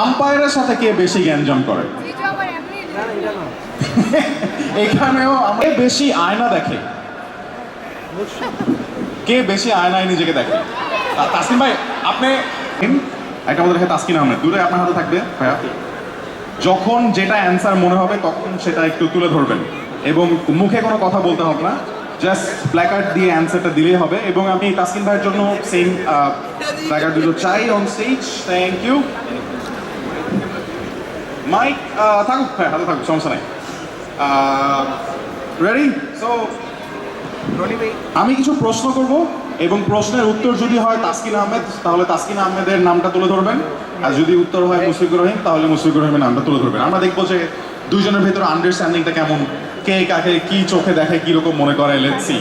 আম্পায়ারের সাথে কে বেশি গ্যাঞ্জাম করে? এখানেও আমরা বেশি আয়না দেখে। কে বেশি আয়নায় নিজেকে দেখে? তাসকিন ভাই, আপনি একটা আমাদের দেখে তাসকিন আহমেদ। দূরে আপনার হাতে থাকবে, ভাইয়া। যখন যেটা অ্যান্সার মনে হবে, তখন সেটা একটু তুলে ধরবেন। এবং মুখে কোনো কথা বলতে হবে না। জাস্ট প্ল্যাকার্ড দিয়ে অ্যান্সারটা দিলেই হবে। এবং আমি তাসকিন ভাইয়ের জন্য সেম প্ল্যাকার্ড দুটো চাই on stage thank you mic থাকুক হ্যাঁ হাতে থাকুক সমস্যা নাই। রেডি সো আমি কিছু প্রশ্ন করব এবং প্রশ্নের উত্তর যদি হয় তাসকিন আহমেদ তাহলে তাসকিন আহমেদের নামটা তুলে ধরবেন। আর যদি উত্তর হয় মুশফিকুর রহিম তাহলে মুশফিকুর রহিমের নামটা তুলে ধরবেন। আমরা দেখব যে দুইজনের ভেতরে আন্ডারস্ট্যান্ডিংটা কেমন কে কাকে কি চোখে দেখে কি রকম মনে করে লেটসি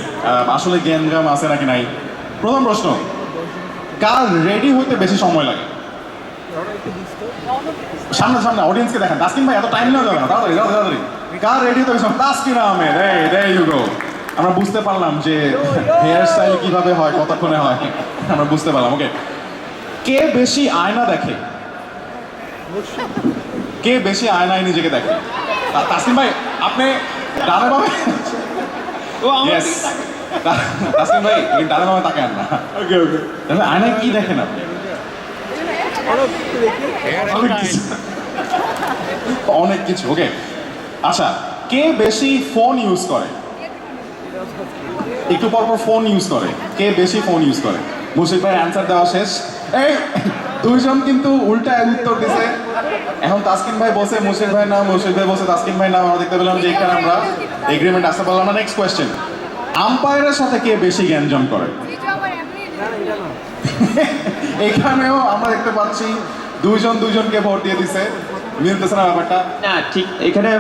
আসলে জ্ঞান গ্রাম আছে নাকি নাই? প্রথম প্রশ্ন কার রেডি হইতে বেশি সময় লাগে? সামনে সামনে অডিয়েন্সকে দেখেন। তাসকিন ভাই এত টাইম নেওয়া যাবে না। তাড়াতাড়ি তাড়াতাড়ি। কার রেডি? তাসকিন আহমেদ এই দে ইউ গো আমরা বুঝতে পারলাম যে হেয়ার স্টাইল কীভাবে হয় কতক্ষণে হয়। আমরা বুঝতে পারলাম ওকে কে বেশি আয়না দেখে? কে বেশি আয়নায় নিজেকে দেখে? তা- তাসকিন ভাই আপনি ডানে বামে? ও আমার. তা- তাসকিন ভাই ডানে বামে তাকান না। ওকে ওকে তাহলে আয়নায় কি দেখেন আপনি? অনেক কিছু ওকে আচ্ছা কে বেশি ফোন ইউজ করে? একটু পর পর ফোন ইউজ করে। কে বেশি ফোন ইউজ করে? মুশিক ভাই অ্যান্সার দেওয়া শেষ। এই, দুইজন কিন্তু উল্টা উত্তর দিছে। এখন তাসকিন ভাই বসে মুশিক ভাই নাম মুশিক ভাই বসে, তাসকিন ভাই নাম আমরা দেখতে পেলাম যে এখানে আমরা এগ্রিমেন্ট আসতে পারলাম না। নেক্সট কোয়েশ্চেন আম্পায়ারের সাথে কে বেশি জ্ঞানজম করে? এখানেও আমরা দেখতে পাচ্ছি দুইজন দুইজনকে ভোট দিয়ে দিছে। মিলতেছে না ব্যাপারটা না ঠিক এখানে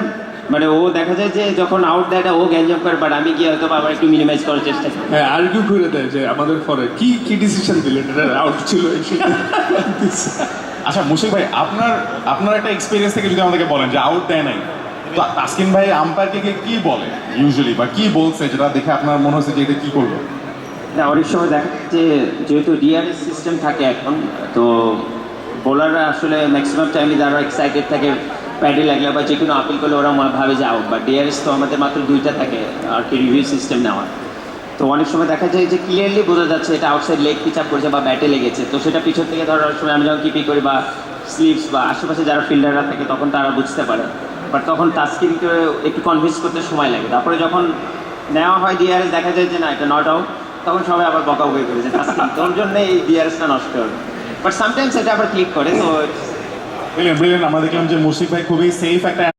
মানে ও দেখা যায় যে যখন আউট দেয় ও গ্যাঞ্জাম করে বাট আমি গিয়ে হয়তো আবার একটু মিনিমাইজ করার চেষ্টা করি। হ্যাঁ আর্গিউ করে দেয় যে আমাদের পরে কি কি ডিসিশন দিলেন এটা আউট ছিল আচ্ছা মুশিক ভাই আপনার আপনার একটা এক্সপিরিয়েন্স থেকে যদি আমাদেরকে বলেন যে আউট দেয় নাই তো তাসকিন ভাই আম্পায়ারকে কি বলে ইউজুয়ালি বা কি বলছে যেটা দেখে আপনার মনে হচ্ছে যে এটা কি করল? না, অনেক সময় দেখা যে যেহেতু ডিআরএস সিস্টেম থাকে এখন, তো বোলাররা আসলে ম্যাক্সিমাম টাইমে যারা এক্সাইটেড থাকে প্যাডে লাগলে বা যে কোনো আপিল করলে ওরা ভাবে যে আউট বা ডিআরএস তো আমাদের মাত্র দুইটা থাকে আর কি রিভিউ সিস্টেম নেওয়ার। তো অনেক সময় দেখা যায় যে ক্লিয়ারলি বোঝা যাচ্ছে এটা আউটসাইড লেগ পিচ আপ করেছে বা ব্যাটে লেগেছে, তো সেটা পিছন থেকে ধরার সময় আমি যখন কিপিং করি বা স্লিপস বা আশেপাশে যারা ফিল্ডাররা থাকে তখন তারা বুঝতে পারে। বাট তখন তাস্কিনকে একটু কনভিন্স করতে সময় লাগে। তারপরে যখন নেওয়া হয় ডিআরএস দেখা যায় যে না, এটা নট আউট তখন সবাই আবার বকাবকি করে যে তার তোর জন্য এই বিয়ারসটা নষ্ট হবে বাট সামটাইমস এটা আবার ক্লিক করে তো ব্রিলিয়ান আমরা দেখলাম যে মুশিক ভাই খুবই সেফ একটা